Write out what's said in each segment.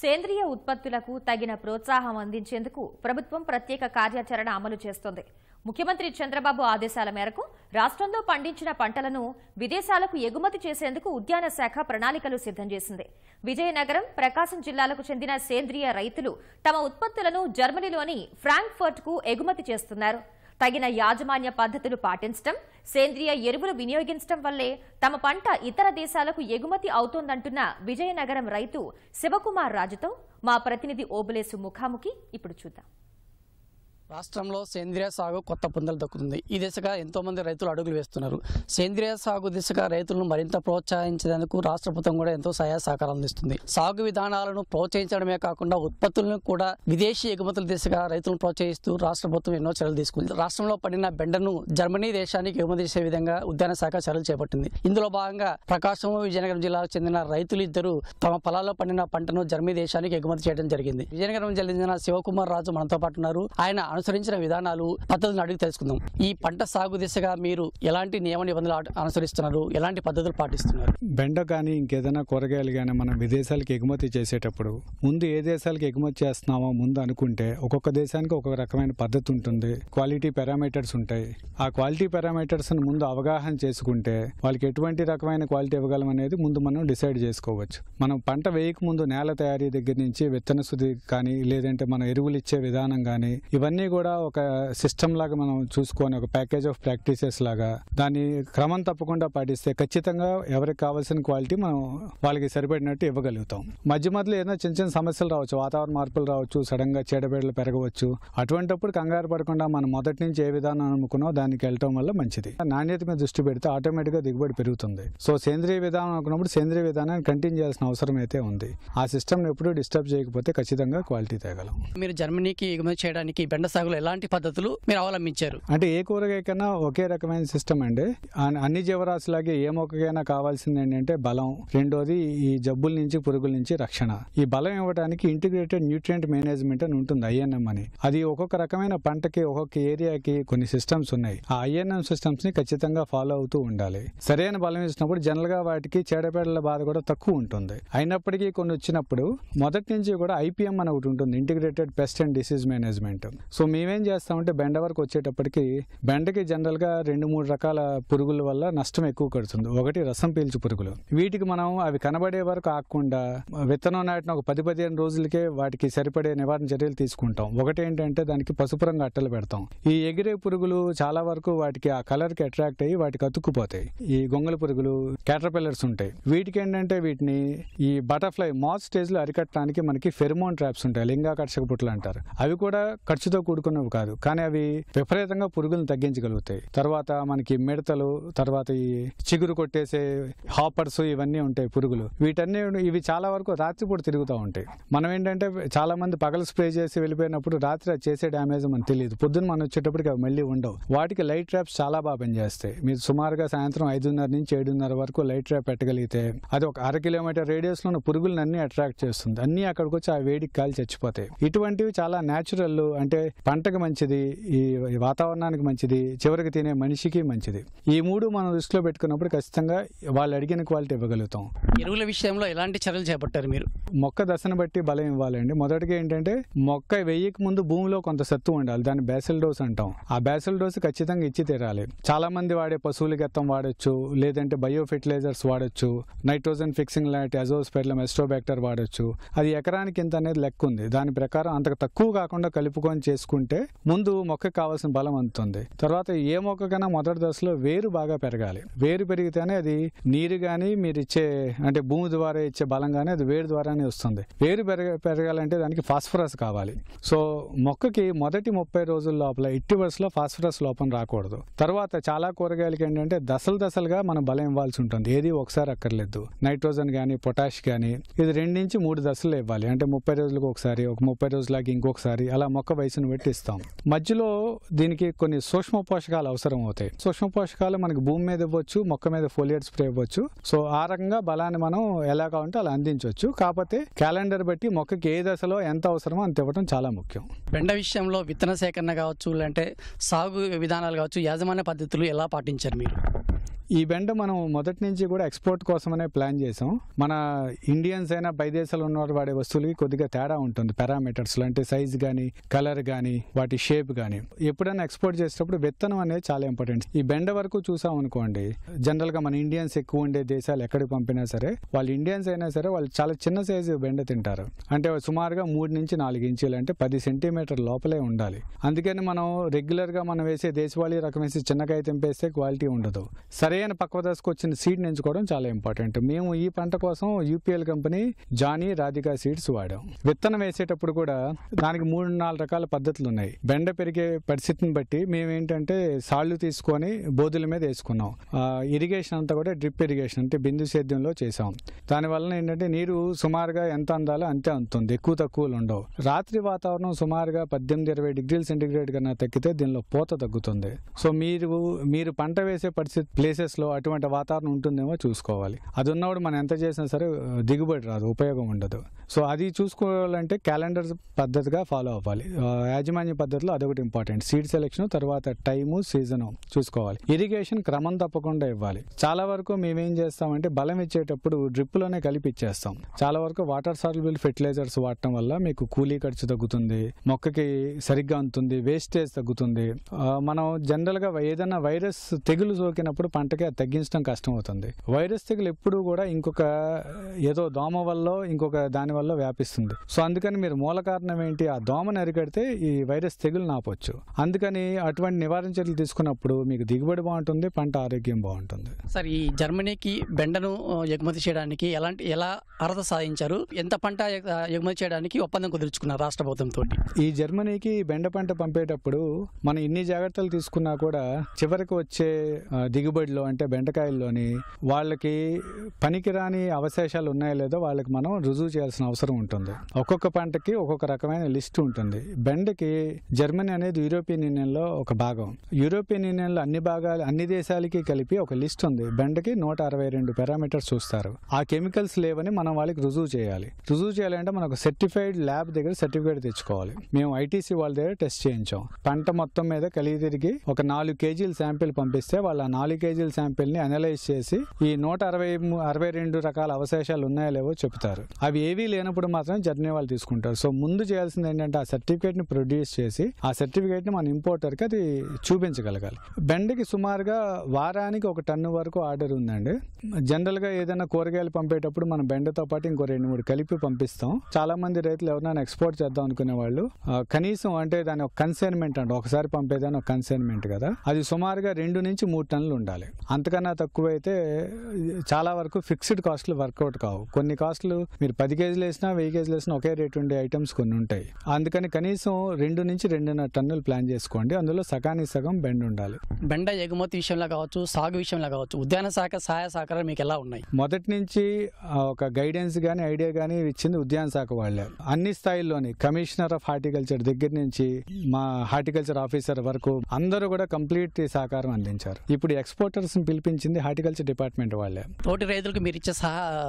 సేంద్రియ ఉత్పత్తులకు తగిన ప్రోత్సాహం అందించేందుకు ప్రభుత్వం ప్రత్యేక కార్యాచరణ అమలు చేస్తోంది. ముఖ్యమంత్రి చంద్రబాబు ఆదేశాల మేరకు రాష్ట్రంలో పండించిన పంటలను విదేశాలకు ఎగుమతి చేసేందుకు ఉద్యాన శాఖ ప్రణాళికలు సిద్ధం చేసింది. విజయనగరం ప్రకాశం జిల్లాలకు చెందిన సేంద్రియ రైతులు తమ ఉత్పత్తులను జర్మనీలోని ఫ్రాంక్ఫర్ట్కు ఎగుమతి చేస్తున్నారు. తగిన యాజమాన్య పద్ధతులు పాటించడం సేంద్రియ ఎరువులు వినియోగించడం వల్లే తమ పంట ఇతర దేశాలకు ఎగుమతి అవుతోందంటున్న విజయనగరం రైతు శివకుమార్ రాజుతో మా ప్రతినిధి ఓబులేసు ముఖాముఖి ఇప్పుడు చూద్దాం. రాష్ట్రంలో సేంద్రియ సాగు కొత్త పుందలు దక్కుతుంది. ఈ దిశగా ఎంతోమంది రైతులు అడుగులు వేస్తున్నారు. సేంద్రియ సాగు దిశగా రైతులను మరింత ప్రోత్సహించేందుకు రాష్ట్ర ప్రభుత్వం కూడా ఎంతో సహాయ సహకారం అందిస్తుంది. సాగు విధానాలను ప్రోత్సహించడమే కాకుండా ఉత్పత్తులను కూడా విదేశీ ఎగుమతుల దిశగా రైతులను ప్రోత్సహిస్తూ రాష్ట్ర ప్రభుత్వం ఎన్నో చర్యలు తీసుకుంది. రాష్ట్రంలో పడిన బెండను జర్మనీ దేశానికి ఎగుమతి చేసే విధంగా ఉద్యాన శాఖ చర్యలు చేపట్టింది. ఇందులో భాగంగా ప్రకాశం విజయనగరం జిల్లాకు చెందిన రైతులు ఇద్దరు తమ పొలాల్లో పండిన పంటను జర్మనీ దేశానికి ఎగుమతి చేయడం జరిగింది. విజయనగరం చెందిన శివకుమార్ రాజు మనతో పాటు ఉన్నారు. ఆయన అనుసరించిన విధానాలు పద్ధతులను అడిగి తెలుసుకుందాం. ఈ పంట సాగు దిశగా మీరు ఎలాంటి నియమ నిబంధనలు అనుసరిస్తున్నారు? ఎలాంటి పద్ధతులు పాటిస్తున్నారు? బెండ కానీ ఇంకేదైనా కూరగాయలు కానీ మనం విదేశాలకు ఎగుమతి చేసేటప్పుడు ముందు ఏ దేశాలకు ఎగుమతి చేస్తున్నామో ముందు అనుకుంటే ఒక్కొక్క దేశానికి ఒక్కొక్క రకమైన పద్ధతి ఉంటుంది. క్వాలిటీ పారామీటర్స్ ఉంటాయి. ఆ క్వాలిటీ పారామీటర్స్ ముందు అవగాహన చేసుకుంటే వాళ్ళకి ఎటువంటి రకమైన క్వాలిటీ ఇవ్వగలం అనేది ముందు మనం డిసైడ్ చేసుకోవచ్చు. మనం పంట వేయక ముందు నేల తయారీ దగ్గర నుంచి విత్తన శుద్ధి కానీ లేదంటే మనం ఎరువులు ఇచ్చే విధానం కానీ ఇవన్నీ కూడా ఒక సిస్టమ్ లాగా మనం చూసుకొని ఒక ప్యాకేజ్ ఆఫ్ ప్రాక్టీసెస్ లాగా దాన్ని క్రమం తప్పకుండా పాటిస్తే ఖచ్చితంగా ఎవరికి కావాల్సిన క్వాలిటీ మనం వాళ్ళకి సరిపడినట్టు ఇవ్వగలుగుతాం. మధ్య మధ్యలో ఏదైనా చిన్న చిన్న సమస్యలు రావచ్చు వాతావరణ మార్పులు రావచ్చు సడన్గా చీడబిడలు పెరగవచ్చు. అటువంటప్పుడు కంగారు పడకుండా మనం మొదటి నుంచి ఏ విధానం అనుకున్నామో దానికి వెళ్ళటం వల్ల మంచిది. నాణ్యత మీద దృష్టి పెడితే ఆటోమేటిక్గా దిగుబడి పెరుగుతుంది. సో సేంద్రియ విధానం అనుకున్నప్పుడు సేంద్రియ విధానాన్ని కంటిన్యూ చేయాల్సిన అవసరం అయితే ఉంది. ఆ సిస్టమ్ ఎప్పుడూ డిస్టర్బ్ చేయకపోతే ఖచ్చితంగా క్వాలిటీ తేగలం. మీరు జర్మనీకి ఎగుమతి చేయడానికి బెండ సాగులో ఎలాంటి పద్ధతులు మీరు అవలంబించారు? అంటే ఏ కూరగాయ కన్నా ఒకే రకమైన సిస్టమ్ అండి. అన్ని జీవరాశులాగే ఏ మొక్కకైనా కావాల్సింది ఏంటంటే బలం. రెండోది ఈ జబ్బుల నుంచి పురుగుల నుంచి రక్షణ. ఈ బలం ఇవ్వడానికి ఇంటిగ్రేటెడ్ న్యూట్రియంట్ మేనేజ్మెంట్ అని ఉంటుంది ఐఎన్ఎం అని. అది ఒక్కొక్క రకమైన పంటకి ఒక్కొక్క ఏరియాకి కొన్ని సిస్టమ్స్ ఉన్నాయి. ఆ ఐఎన్ఎం సిస్టమ్స్ని ఖచ్చితంగా ఫాలో అవుతూ ఉండాలి. సరైన బలం ఇచ్చినప్పుడు జనరల్గా వాటికి చేడపేడల బాధ కూడా తక్కువ ఉంటుంది. అయినప్పటికీ కొన్ని వచ్చినప్పుడు మొదటి నుంచి కూడా ఐపీఎం అని ఒకటి ఉంటుంది. Integrated pest and disease management. So మేమేం చేస్తామంటే బెండ వరకు వచ్చేటప్పటికి బెండకి జనరల్గా రెండు మూడు రకాల పురుగుల వల్ల నష్టం ఎక్కువ కడుతుంది. ఒకటి రసం పీల్చు పురుగులు. వీటికి మనం అవి కనబడే వరకు ఆకుండా విత్తనం నాటిన ఒక పది పదిహేను రోజులకే వాటికి సరిపడే నివారణ చర్యలు తీసుకుంటాం. ఒకటి ఏంటంటే దానికి పసుపు రంగు అట్టలు పెడతాం. ఈ ఎగిరే పురుగులు చాలా వరకు వాటికి ఆ కలర్కి అట్రాక్ట్ అయ్యి వాటికి అతుక్కుపోతాయి. ఈ గొంగల పురుగులు క్యాటర్పిల్లర్స్ ఉంటాయి. వీటికి ఏంటంటే వీటిని ఈ బటర్ఫ్లై మాస్ స్టేజ్లో అరికట్టడానికి మనకి ఫెర్మోన్ ట్రాప్స్ ఉంటాయి. లింగాకర్షక పుట్లు అంటారు అవి కూడా ఖర్చుతో కూడుకున్నవి కాదు. కానీ అవి విపరీతంగా పురుగులను తగ్గించగలుగుతాయి. తర్వాత మనకి మిడతలు తర్వాత ఈ చిగురు కొట్టేసే హాపర్స్ ఇవన్నీ ఉంటాయి పురుగులు. వీటన్ని ఇవి చాలా వరకు రాత్రిపూట తిరుగుతూ ఉంటాయి. మనం ఏంటంటే చాలా మంది పగలు స్ప్రే చేసి వెళ్ళిపోయినప్పుడు రాత్రి చేసే డ్యామేజ్ మనకు తెలియదు. పొద్దున్న మనం వచ్చేటప్పటికి అవి మళ్ళీ ఉండవు. వాటికి లైట్ ట్రాప్స్ చాలా బాగా పనిచేస్తాయి. మీరు సుమారుగా సాయంత్రం ఐదున్నర నుంచి ఏడున్నర వరకు లైట్ ట్రాప్ పెట్టగలిగితే అది ఒక అర కిలోమీటర్ రేడియస్లో ఉన్న పురుగులను అన్ని అట్రాక్ట్ చేస్తుంది. అన్ని అక్కడికి వచ్చి ఆ వేడికి కాలి చచ్చిపోతాయి. ఇటువంటివి చాలా న్యాచురల్ అంటే పంటకు మంచిది ఈ వాతావరణానికి మంచిది చివరికి తినే మనిషికి మంచిది. ఈ మూడు మనం దృష్టిలో పెట్టుకున్నప్పుడు ఖచ్చితంగా వాళ్ళు అడిగిన క్వాలిటీ ఇవ్వగలుగుతాం. ఎరువుల విషయంలో ఎలాంటి చర్యలు చేపట్టారు మీరు? మొక్క దశను బట్టి బలం ఇవ్వాలండి. మొదటిగా ఏంటంటే మొక్క వెయ్యక ముందు భూమిలో కొంత సత్తు ఉండాలి. దాన్ని బేసల్ డోస్ అంటాం. ఆ బేసల్ డోస్ ఖచ్చితంగా ఇచ్చి తీరాలి. చాలా మంది వాడే పశువుల గత్తం వాడొచ్చు లేదంటే బయో ఫెర్టిలైజర్స్ వాడొచ్చు నైట్రోజన్ ఫిక్సింగ్ లాంటి అజోస్పెర్లం ఎస్ట్రోబాక్టర్ వాడొచ్చు. అది ఎకరానికి ఇంత అనేది లెక్క ఉంది. దాని ప్రకారం అంతకు తక్కువ కాకుండా కలుపుకొని చేసుకుంటే ముందు మొక్కకు కావాల్సిన బలం అందుతుంది. తర్వాత ఏ మొక్కకైనా మొదటి దశలో వేరు బాగా పెరగాలి. వేరు పెరిగితేనే అది నీరు కానీ మీరు ఇచ్చే అంటే భూమి ద్వారా ఇచ్చే బలం కానీ అది వేరు ద్వారానే వస్తుంది. వేరు పెరగ పెరగాలంటే దానికి ఫాస్ఫరస్ కావాలి. సో మొక్కకి మొదటి ముప్పై రోజుల లోపల ఎట్టి వరుసలో ఫాస్ఫరస్ లోపం రాకూడదు. తర్వాత చాలా కూరగాయలకి ఏంటంటే దశలు దశలుగా మనం బలం ఇవ్వాల్సి ఉంటుంది. ఏది ఒకసారి అక్కర్లేదు. నైట్రోజన్ కానీ పొటాష్ కానీ ఇది రెండు నుంచి మూడు దశలు ఇవ్వాలి. అంటే ముప్పై రోజులకు ఒకసారి ఒక ముప్పై రోజులకి ఇంకొకసారి అలా మొక్క వయసును బట్టి ఇస్తాం మధ్యలో దీనికి కొన్ని సూక్ష్మ పోషకాలు అవసరం అవుతాయి. సూక్ష్మ పోషకాలు మనకి భూమి మీద ఇవ్వచ్చు మొక్క మీద ఫోలియర్ స్ప్రే ఇవ్వచ్చు. సో ఆ రకంగా బలాన్ని మనం ఎలా కావాలంటే అలా అందించవచ్చు. కాకపోతే క్యాలెండర్ బట్టి మొక్కకి ఏ దశలో ఎంత అవసరమో అంత ఇవ్వడం చాలా ముఖ్యం. బెండ విషయంలో విత్తన సేకరణ కావచ్చు లేదంటే సాగు విధానాలు కావచ్చు యాజమాన్య పద్ధతులు ఎలా పాటించారు మీరు? ఈ బెండ మనం మొదటి నుంచి కూడా ఎక్స్పోర్ట్ కోసమనే ప్లాన్ చేసాం. మన ఇండియన్స్ అయినా పై దేశాలు ఉన్నవారు వాడే వస్తువులకి కొద్దిగా తేడా ఉంటుంది. పారామీటర్స్ అంటే సైజ్ కానీ కలర్ కానీ వాటి షేప్ కానీ ఎప్పుడైనా ఎక్స్పోర్ట్ చేసేటప్పుడు విత్తనం అనేది చాలా ఇంపార్టెంట్ ఈ బెండ వరకు చూసాం అనుకోండి జనరల్గా మన ఇండియన్స్ ఎక్కువ ఉండే దేశాలు ఎక్కడికి పంపినా సరే వాళ్ళు ఇండియన్స్ అయినా సరే వాళ్ళు చాలా చిన్న సైజు బెండ తింటారు. అంటే సుమారుగా మూడు నుంచి నాలుగు ఇంచులు అంటే పది సెంటీమీటర్ లోపలే ఉండాలి. అందుకని మనం రెగ్యులర్గా మనం వేసే దేశవాళీ రకం వేసి చిన్నకాయ తెంపేస్తే క్వాలిటీ ఉండదు. సరే సరైన పక్వ దశకు వచ్చిన సీడ్ ఎంచుకోవడం చాలా ఇంపార్టెంట్ మేము ఈ పంట కోసం యూపీఎల్ కంపెనీ జానీ రాధికా సీడ్స్ వాడాం. విత్తనం వేసేటప్పుడు కూడా దానికి మూడు నాలుగు రకాల పద్ధతులు ఉన్నాయి. బెండ పెరిగే పరిస్థితిని బట్టి మేము ఏంటంటే సాళ్ళు తీసుకొని బోధుల మీద వేసుకున్నాం. ఇరిగేషన్ అంతా కూడా డ్రిప్ ఇరిగేషన్ అంటే బిందు సేద్యంలో చేసాం దానివల్ల ఏంటంటే నీరు సుమారుగా ఎంత అందాలో అంతే అందుతుంది ఎక్కువ తక్కువలు ఉండవు. రాత్రి వాతావరణం సుమారుగా పద్దెనిమిది ఇరవై డిగ్రీల సెంటిగ్రేడ్ కన్నా తగ్గితే దీనిలో పూత తగ్గుతుంది. సో మీరు మీరు పంట వేసే పరిస్థితి ప్లేసెస్ ప్లేస్లో అటువంటి వాతావరణం ఉంటుందేమో చూసుకోవాలి. అది ఉన్నప్పుడు మనం ఎంత చేసినా సరే దిగుబడి రాదు ఉపయోగం ఉండదు. సో అది చూసుకోవాలంటే క్యాలెండర్ పద్ధతిగా ఫాలో అవ్వాలి. యాజమాన్య పద్ధతిలో అదొకటి ఇంపార్టెంట్. సీడ్ సెలెక్షన్ తర్వాత టైము సీజను చూసుకోవాలి. ఇరిగేషన్ క్రమం తప్పకుండా ఇవ్వాలి. చాలా వరకు మేమేం చేస్తామంటే బలం ఇచ్చేటప్పుడు డ్రిప్లోనే కలిపి ఇచ్చేస్తాం. చాలా వరకు వాటర్ సాల్యుబుల్ ఫెర్టిలైజర్స్ వాడటం వల్ల మీకు కూలీ ఖర్చు తగ్గుతుంది మొక్కకి సరిగ్గా అందుతుంది వేస్టేజ్ తగ్గుతుంది. మనం జనరల్గా ఏదైనా వైరస్ తెగులు సోకినప్పుడు పంటకి అది తగ్గించడం కష్టం అవుతుంది వైరస్ తెగులు ఎప్పుడు కూడా ఇంకొక ఏదో దోమ వల్ల ఇంకొక దాని వల్ల వ్యాపిస్తుంది. సో అందుకని మీరు మూల కారణం ఏంటి? ఆ దోమను అరికడితే ఈ వైరస్ తెగులు నాపొచ్చు. అందుకని అటువంటి నివారణ చర్యలు తీసుకున్నప్పుడు మీకు దిగుబడి బాగుంటుంది పంట ఆరోగ్యం బాగుంటుంది. సార్ ఈ జర్మనీకి బెండను ఎగుమతి చేయడానికి ఎలాంటి ఎలా అర్హత సాధించారు? ఎంత పంట ఎగ- ఎగుమతి చేయడానికి ఒప్పందం కుదుర్చుకున్నారు రాష్ట్ర ప్రభుత్వంతో ఈ జర్మనీకి బెండ పంట పంపేటప్పుడు మనం ఇన్ని జాగ్రత్తలు తీసుకున్నా కూడా చివరికి వచ్చే ఆ, దిగుబడిలో అంటే బెండకాయల్లోని వాళ్ళకి పనికిరాని అవశేషాలు ఉన్నాయో లేదో వాళ్ళకి మనం రుజువు చేయాల్సిన అవసరం ఉంటుంది. ఒక్కొక్క పంటకి ఒక్కొక్క రకమైన లిస్ట్ ఉంటుంది. బెండకి జర్మనీ అనేది యూరోపియన్ యూనియన్లో ఒక భాగం. యూరోపియన్ యూనియన్లో అన్ని భాగాలు అన్ని దేశాలకి కలిపి ఒక లిస్ట్ ఉంది. బెండకి నూట అరవై రెండు పారామీటర్స్ చూస్తారు. ఆ కెమికల్స్ లేవని మనం వాళ్ళకి రుజువు చేయాలి. రుజువు చేయాలంటే మనకు సర్టిఫైడ్ ల్యాబ్ దగ్గర సర్టిఫికేట్ తెచ్చుకోవాలి. మేము ఐటీసీ వాళ్ళ దగ్గర టెస్ట్ చేయించాం. పంట మొత్తం మీద కలిగి తిరిగి ఒక నాలుగు కేజీల శాంపిల్ పంపిస్తే వాళ్ళ ఆ నాలుగు కేజీల శాంపిల్ని అనలైజ్ చేసి ఈ నూట అరవై అరవై రెండు రకాల అవశేషాలు ఉన్నాయో లేవో చెప్తారు అవి ఏవీ లేనప్పుడు మాత్రం జర్నీ వాళ్ళు తీసుకుంటారు. సో ముందు చేయాల్సింది ఏంటంటే ఆ సర్టిఫికేట్ని ప్రొడ్యూస్ చేసి ఆ సర్టిఫికేట్ని మన ఇంపోర్టర్కి అది చూపించగలగాలి. బెండకి సుమారుగా వారానికి ఒక టన్ను వరకు ఆర్డర్ ఉందండి. జనరల్గా ఏదైనా కూరగాయలు పంపేటప్పుడు మనం బెండతో పాటు ఇంకో రెండు మూడు కలిపి పంపిస్తాం. చాలా మంది రైతులు ఎవరైనా ఎక్స్పోర్ట్ చేద్దాం అనుకునే వాళ్ళు కనీసం అంటే దాని ఒక కన్సైన్మెంట్ అంటే ఒకసారి పంపేదాని ఒక కన్సైన్మెంట్ కదా. అది సుమారుగా రెండు నుంచి మూడు టన్నులు ఉండాలి. అంతకన్నా తక్కువ అయితే చాలా వరకు ఫిక్స్డ్ కాస్ట్లు వర్కౌట్ కావు. కొన్ని కాస్ట్లు మీరు పది కేజీలు వేసినా వెయ్యి కేజీలు వేసినా ఒకే రేట్ ఉండే ఐటమ్స్ కొన్ని ఉంటాయి. అందుకని కనీసం రెండు నుంచి రెండున్నర టన్నులు ప్లాన్ చేసుకోండి. అందులో సగానికి సగం బెండ్ ఉండాలి. బెండ ఎగుమతి విషయంలో కావచ్చు సాగు విషయంలో కావచ్చు ఉద్యాన శాఖ సహాయ సహకారాలు మీకు ఎలా ఉన్నాయి? మొదటి నుంచి ఒక గైడెన్స్ గానీ ఐడియా గానీ ఇచ్చింది ఉద్యాన శాఖ వాళ్ళే. అన్ని స్థాయిల్లోని కమిషనర్ ఆఫ్ హార్టికల్చర్ దగ్గర నుంచి మా హార్టికల్చర్ ఆఫీసర్ వరకు అందరూ కూడా కంప్లీట్ సహకారం అందించారు. ఇప్పుడు ఎక్స్పోర్టర్స్ పిలిపించింది హార్టికల్చర్ డిపార్ట్మెంట్ వాళ్ళే. తోటి రైతులకు మీరు ఇచ్చే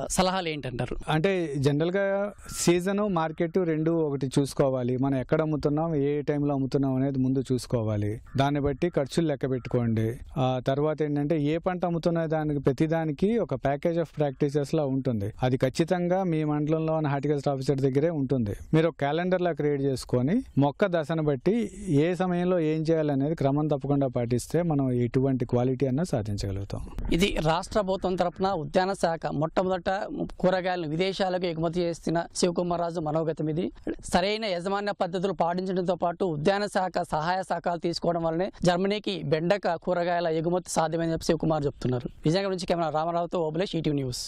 సలహాలు ఏంటంటారు? అంటే జనరల్గా సీజన్ మార్కెట్ రెండు ఒకటి చూసుకోవాలి. మనం ఎక్కడ అమ్ముతున్నాం ఏ టైంలో అమ్ముతున్నాం అనేది ముందు చూసుకోవాలి. దాన్ని బట్టి ఖర్చులు లెక్క పెట్టుకోండి. ఆ తర్వాత ఏంటంటే ఏ పంట అమ్ముతున్న దానికి ప్రతిదానికి ఒక ప్యాకేజ్ ఆఫ్ ప్రాక్టీసెస్ లా ఉంటుంది. అది ఖచ్చితంగా మీ మండలంలో ఉన్న హార్టికల్చర్ ఆఫీసర్ దగ్గరే ఉంటుంది. మీరు ఒక క్యాలెండర్ లా క్రియేట్ చేసుకొని మొక్క దశను బట్టి ఏ సమయంలో ఏం చేయాలనేది క్రమం తప్పకుండా పాటిస్తే మనం ఎటువంటి క్వాలిటీ అన్న సాధించగలుగుతాం ఇది రాష్ట్ర ప్రభుత్వం తరఫున ఉద్యాన శాఖ మొట్టమొదట కూరగాయలను విదేశాలకు ఎగుమతి చేసిన శివకుమార్ రాజు మనోగతం ఇది. సరైన యజమాన్య పద్ధతులు పాటించడంతో పాటు ఉద్యాన శాఖ సహాయ శాఖలు తీసుకోవడం వల్లనే జర్మనీకి బెండక కూరగాయల ఎగుమతి సాధ్యమని చెప్పి శివకుమార్ చెప్తున్నారు. విజయనగరం నుంచి కెమెరా రామారావుతో ఓబులేష్ ఈటీవీ న్యూస్.